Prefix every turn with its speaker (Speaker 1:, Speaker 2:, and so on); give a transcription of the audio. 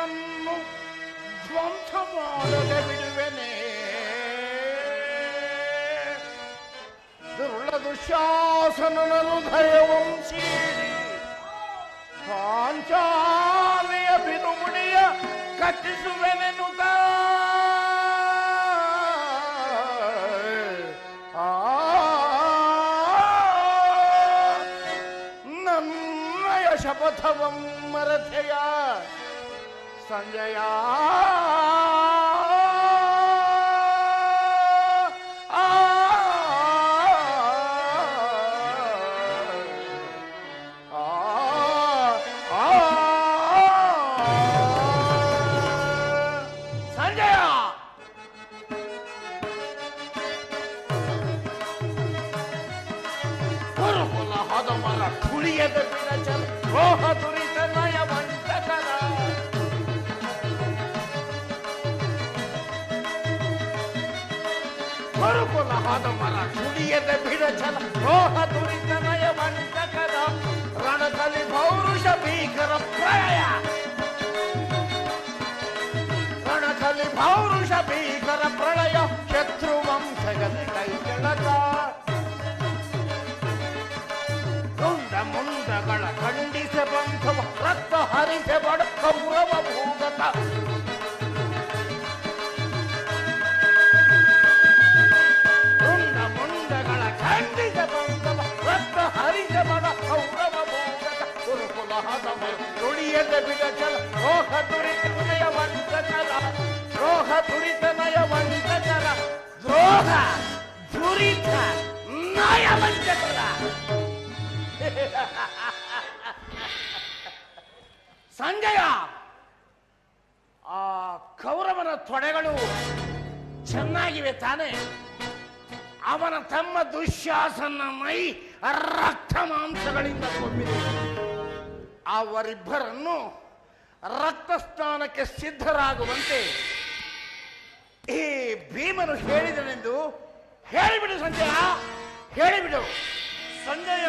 Speaker 1: ನನ್ನನ್ನು ಧ್ವಂಸ ಮಾಡದೆ ಬಿಡುವೆನೆ ದುರ್ಳ ದುಶಾಸನನು ಧಯವಂ ಸೀಳಿ ಪಾಂಚಾಲೆಯ ಬಿರುಮುಡಿಯ संजया Adamlara kulüye de bineceğim. Roha durayım. ಕುರುಕುಲ ಹದಮರ ಕುಳಿಯದ ಬಿಡಚಲ ರೋಹ ದುರಿತ ನಯ ವಂಚಕರ ರಣಕಲಿ ಪೌರುಷ ಭೀಕರ ಪ್ರಳಯ ರಣಕಲಿ ಪೌರುಷ ಭೀಕರ ಪ್ರಳಯ ಶತ್ರು ವಂಶಗದ ಕೈ ಕೆಳಕ ರುಂಡ ಮುಂಡಗಳ ಖಂಡಿಸ ಬಂಧವ ರಕ್ತ ಹರಿಸೆ ಬಡ ಕೌರವ ಭೂಗತ ರಕ್ತ ವಂಚಕರ ದ್ರೋಹ ದುರಿತ ಸಂಜಯ ಆ ಕೌರವನ ತೊಡೆಗಳು ಚೆನ್ನಾಗಿವೆ ತಾನೆ? ಅವನ ತಮ್ಮ ದುಶ್ಯಾಸನ ಮೈ ರಕ್ತ ಮಾಂಸಗಳಿಂದ ತುಂಬಿದೆ. ಅವರಿಬ್ಬರನ್ನು ರಕ್ತ ಸ್ನಾನಕ್ಕೆ ಸಿದ್ಧರಾಗುವಂತೆ ಈ ಭೀಮನು ಹೇಳಿದನೆಂದು ಹೇಳಿಬಿಡು ಸಂಜಯ ಹೇಳಿಬಿಡು.
Speaker 2: ಸಂಜಯ